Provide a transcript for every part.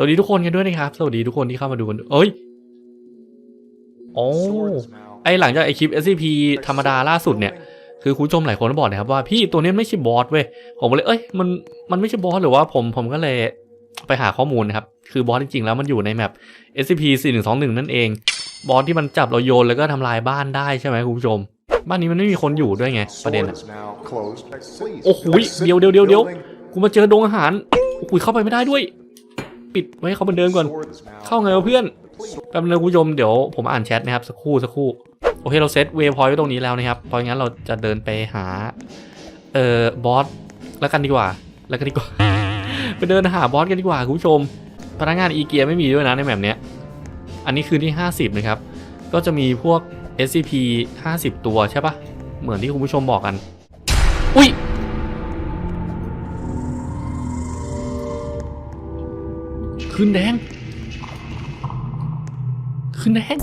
สวัสดีทุกคนกันด้วยนะครับ สวัสดีทุกคนที่เข้ามาดูกันด้วยเอ้ยโอ้ไอหลังจากไอคลิป SCP ธรรมดาล่าสุดเนี่ย คือคุณชมหลายคนก็บอกนะครับว่าพี่ตัวนี้ไม่ใช่บอสเว้ย ผมก็เลยเอ้ยมันมันไม่ใช่บอสหรือว่าผมผมก็เลยไปหาข้อมูลนะครับ คือบอสจริงๆ แล้วมันอยู่ในแมป SCP 4121 นั่นเอง บอสที่มันจับเราโยนแล้วก็ทำลายบ้านได้ใช่ไหมคุณผู้ชม บ้านนี้มันไม่มีคนอยู่ด้วยไงประเด็นอะโอ้โหเดี๋ยวเดี๋ยวเดี๋ยวเดี๋ยวกูมาเจอโรงอาหารโอ้โหเข้าไปไม่ได้ด้วย ปิดไว้ให้เขาเหมือนเดิมก่อน เข้าไงวะเพื่อนแป๊บนึงคุณผู้ชมเดี๋ยวผมอ่านแชทนะครับสักครู่สักครู่โอเคเราเซตเวย์พอยต์ไว้ตรงนี้แล้วนะครับเพราะงั้นเราจะเดินไปหาเอ่อบอสแล้วกันดีกว่า แล้วกันดีกว่า ไปเดินหาบอสกันดีกว่าคุณผู้ชม พนักงานอีเกียไม่มีด้วยนะในแบบเนี้ยอันนี้คือที่ 50นะครับ ก็จะมีพวก SCP 50 ตัวใช่ปะเหมือนที่คุณผู้ชมบอกกัน อุ้ย ขึ้นแดง ขึ้นแดง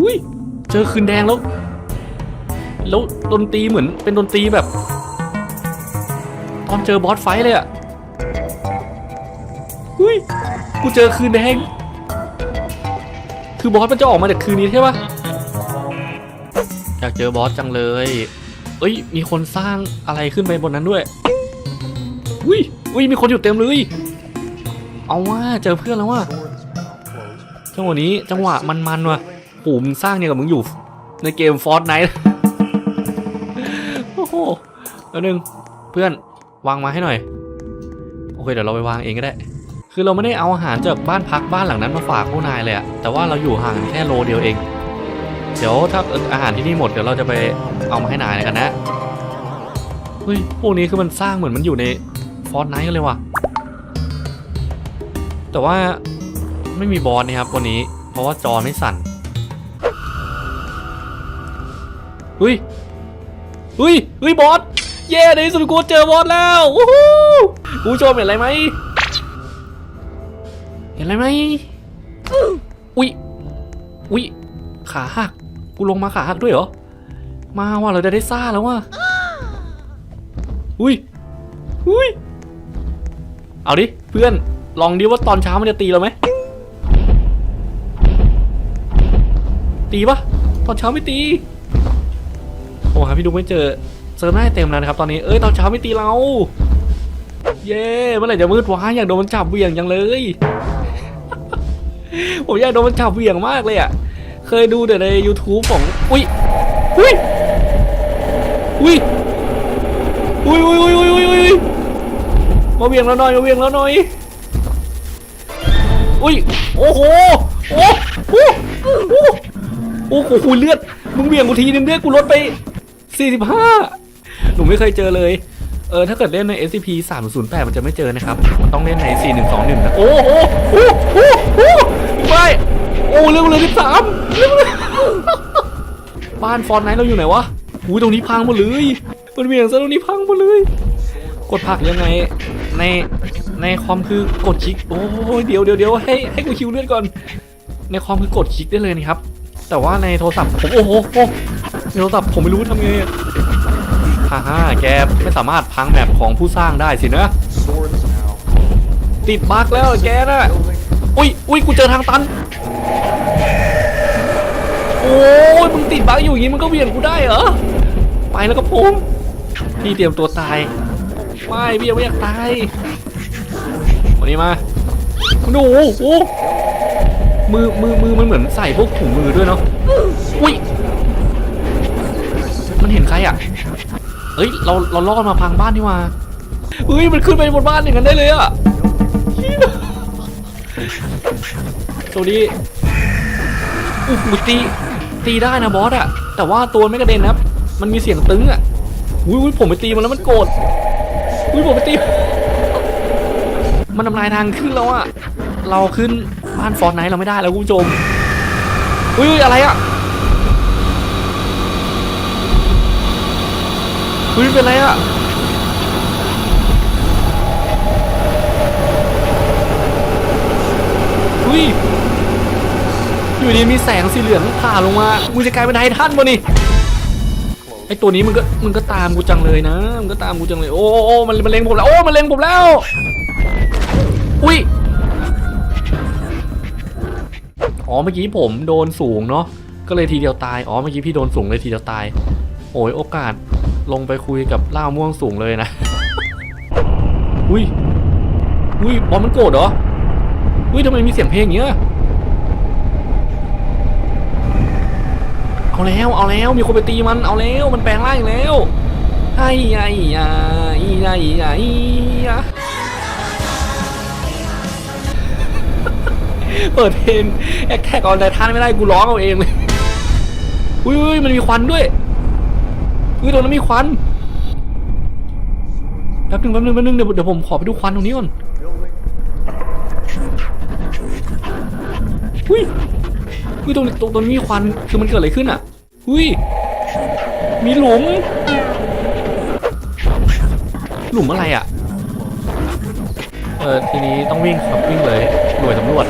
อุ้ย เจอคืนแดงแล้ว แล้วดนตรีเหมือนเป็นดนตรีแบบ ตอนเจอบอสไฟเลยอะอุ้ย กูเจอคืนแดง คือบอสมันจะออกมาจากคืนนี้ใช่ปะอยากเจอบอสจังเลย เอ้ย มีคนสร้างอะไรขึ้นไปบนนั้นด้วยอุ้ย อุ้ยมีคนอยู่เต็มเลย เอาว่าเจอเพื่อนแล้วว่าจังหวะนี้จังหวะมันๆว่ะโหมึงสร้างเนี่ยกับมึงอยู่ ในเกมฟอร์ n ไนท์โอ้โหแล้วนึงเพื่อนวางมาให้หน่อย โอเคเดี๋ยวเราไปวางเองก็ได้ คือเราไม่ได้เอาอาหารจากบ้านพักบ้านหลังนั้นมาฝากพวกนายเลยอะแต่ว่าเราอยู่ห่างแค่โลเดียวเอง เดี๋ยวถ้าอาหารที่นี่หมดเดี๋ยวเราจะไปเอามาให้นายกันนะเฮ้ยพวกนี้คือมันสร้างเหมือนมันอยู่ใน ฟอร์ไนท์กันเลยว่ะ แต่ว่าไม่มีบอสนะครับวันนี้ เพราะว่าจอไม่สั่นเฮ้ยเฮ้ยเฮ้ยบอส เย้ในที่สุดกูเจอบอสแล้ววู้ฮู้ผู้ชมเห็นอะไรไหม เห็นอะไรไหมอุ้ยอุ้ยขาหัก กูลงมาขาหักด้วยเหรอ มาว่ะเราจะได้ซ่าแล้วว่ะอุ้ยอุ้ย เอาดิเพื่อนลองดิว่าตอนเช้ามันจะตีเราไหมตีปะตอนเช้าไม่ตีโอ้หาพี่ดุ๊กไม่เจอเซิร์ฟหน้าเต็มแล้วนะครับตอนนี้เอ้ยตอนเช้าไม่ตีเราเย้เมื่อไหร่จะมืดวะอยากโดนมันจับเวี่ยงจังเลยผมอยากโดนมันจับเวี่ยงมากเลยอะเคยดูแต่ใน YouTube ของอุ้ยอุ้ยอุ้ย อุ้ยอุ้ยอุ้ยอุ้ยอุ้ยอุ้ยมา เวียงแล้วหน่อยมาเวียงแล้วหน่อย อุ้ย โอ้โห โอ้โหโอ้โหโอ้โหเลือด มึงเวียงกูทีนึงเลือดกูลดไป 45 หนูไม่เคยเจอเลย เออ ถ้าเกิดเล่นใน SCP 308มันจะไม่เจอนะครับ มันต้องเล่นใน 4121นะโอ้โหโอ้โหโอ้ไม่โอ้เร็วเลย13เร็วเลยบ้านฟอนไนท์เราอยู่ไหนวะอุ้ยตรงนี้พังหมดเลยมันเวียงซะตรงนี้พังหมดเลย กดผักยังไง ในในคอมคือกดคลิกโอ้ยเดี๋ยวเดี๋ยวเดี๋ยวให้ให้กูคิวเลือดก่อน ในคอมคือกดคลิกได้เลยนะครับ แต่ว่าในโทรศัพท์ผมโอ้โหโอ้ในโทรศัพท์ผมไม่รู้ทำไงฮ่าฮ่าแกไม่สามารถพังแมปของผู้สร้างได้สินะ ติดบั๊กแล้วแกน่ะอุ้ยอุ้ยกูเจอทางตันโอ้ยมึงติดบั๊กอยู่อย่างงี้มึงก็เวียนกูได้เหรอไปแล้วก็ผมพี่เตรียมตัวตาย ไม่พี่ยังไม่อยากตายวันนี้มาดูโอ้โหมือมือมือมันเหมือนใส่พวกถุงมือด้วยเนาะอุ้ยมันเห็นใครอะเฮ้ยเราเราลอดมาพังบ้านนี่มาเฮ้ยมันขึ้นไปบนบ้านอย่างนั้นได้เลยอะสวัสดีอู้หูตีตีได้นะบอสอะแต่ว่าตัวไม่กระเด็นนะมันมีเสียงตึงอะอุ้ยอุ้ยผมไปตีมันแล้วมันโกรธ อุ้ยผมไปตีมันทำลายทางขึ้นแล้วอะเราขึ้นบ้านฟอร์ไนท์เราไม่ได้แล้วคุณผู้ชม อุ้ยอะไรอะอุ้ยเป็นไรอะอุ้ยอยู่ดีมีแสงสีเหลืองผ่าลงมามึงจะกลายเป็นไททันวะนี่ ไอตัวนี้มึงก็มึงก็ตามกูจังเลยนะมึงก็ตามกูจังเลยโอ้โอ้โอ้มันมันเล็งผมแล้วโอ้มันเล็งผมแล้ว อุ้ยอ๋อเมื่อกี้ผมโดนสูงเนาะก็เลยทีเดียวตายอ๋อเมื่อกี้พี่โดนสูงเลยทีเดียวตาย โอ้ยโอกาสลงไปคุยกับล่าม่วงสูงเลยนะอุ้ยอุ้ยบอลมันโกรธเหรออุ้ยทำไมมีเสียงเพลงเงี้ย เอาแล้วเอาแล้วมีคนไปตีมันเอาแล้วมันแปลงร่างอีกแล้วไอ้ไอ้ไอ้ไอ้ไอ้เปิดเพลงแอคแท็กออนไททันไม่ได้กูร้องเอาเองเลยอุ้ยมันมีควันด้วยอุ้ยตรงนั้นมีควันแป๊บหนึงแป๊บหนึงแป๊บหนึงเดี๋ยวเดี๋ยวผมขอไปดูควันตรงนี้ก่อนอุ้ยอุ้ยตรงนี้ตรงตรงนี้มีควันคือมันเกิดอะไรขึ้นอะ อุ้ย มีหลุม หลุมอะไรอะ เออทีนี้ต้องวิ่งครับวิ่งเลยหน่วยตำรวจ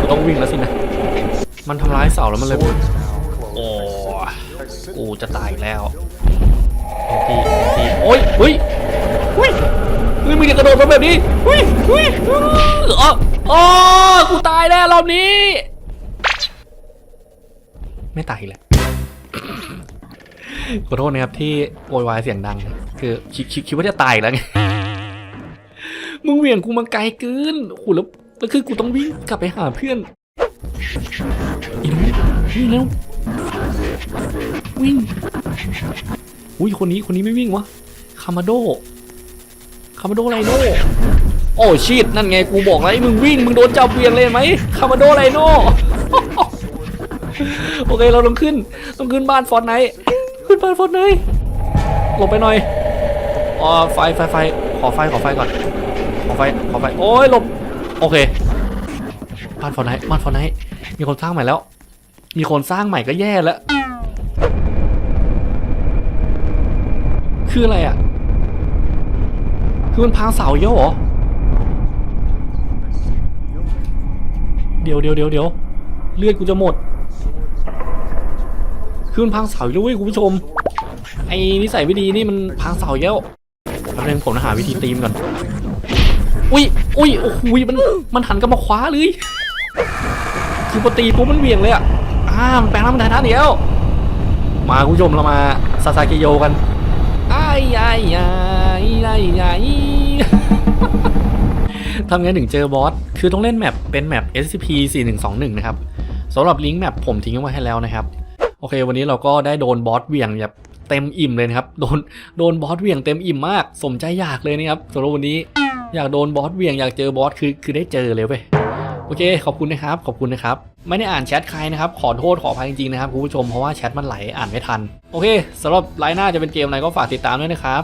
กูต้องวิ่งแล้วสินะ มันทำร้ายเสาแล้วมันเลย โอ้กูจะตายแล้วทีทีโอ้ยเฮ้ยเฮ้ยเฮ้ยมึงอย่ากระโดดมาแบบนี้เฮ้ยเฮ้ยอ๋ออ๋อกูตายแล้วรอบนี้ ไม่ตายอีกแล้ว ขอโทษนะครับที่โวยวายเสียงดัง คือคิดคิดคิดว่าจะตายแล้วไง มึงเหวี่ยงกูมาไกลเกินโอ้โหแล้วแล้วคือกูต้องวิ่งกลับไปหาเพื่อนอีกแล้ววิ่งแล้ววิ่งอุ้ยคนนี้คนนี้ไม่วิ่งวะคามาโดคามาโดไรโนโอ้ชิดนั่นไงกูบอกแล้วไอ้มึงวิ่งมึงโดนจับเวียงเลยไหมคามาโดไรโนโอเคเราต้องขึ้นต้องขึ้นบ้านฟอนไนท์ ขึ้นบ้านฟอนไนท์หลบไปหน่อยอ๋อไฟไฟไฟขอไฟขอไฟก่อน ขอไฟขอไฟโอ้ยหลบโอเคบ้านฟอนไนบ้านฟอนไนมีคนสร้างใหม่แล้ว มีคนสร้างใหม่ก็แย่แล้ว คืออะไรอะ คือมันพังเสาเยอะเหรอ เดี๋ยวเดี๋ยวเดี๋ยวเดี๋ยวเลือดกูจะหมด คือมันพังเสาเยอะเว้ยคุณผู้ชม ไอ้นิสัยไม่ดีนี่มันพังเสาเยอะแป๊บนึงผมหาวิธีตีมก่อน อุ้ยอุ้ยโอ้โหยมันมันหันกลับมาคว้าเลย คือพอตีปุ๊บมันเวียงเลยอะอ่ามันแปลงร่างเป็นไททันเดียวมาคุณผู้ชมเรามาซาซาเกโยกันไอ้ไอ้ไอ้ไอ้ไอ้ทำไงถึงเจอบอส คือต้องเล่นแมปเป็นแมป SCP 4121 นะครับสำหรับลิงก์แมปผมทิ้งเอาไว้ให้แล้วนะครับ อเค วันนี้เราก็ได้โดนบอสเหวี่ยงแบบเต็มอิ่มเลยนะครับ โดนโดนบอสเหวี่ยงเต็มอิ่มมาก สมใจอยากเลยนะครับสำหรับวันนี้อยากโดนบอสเหวี่ยงอยากเจอบอสคือคือได้เจอเลยเว้ยโอเค ขอบคุณนะครับ ขอบคุณนะครับ ไม่ได้อ่านแชทใครนะครับ ขอโทษขออภัยจริงๆนะครับคุณผู้ชม เพราะว่าแชทมันไหลอ่านไม่ทัน โอเคสำหรับไลน์หน้าจะเป็นเกมอะไรก็ฝากติดตามด้วยนะครับ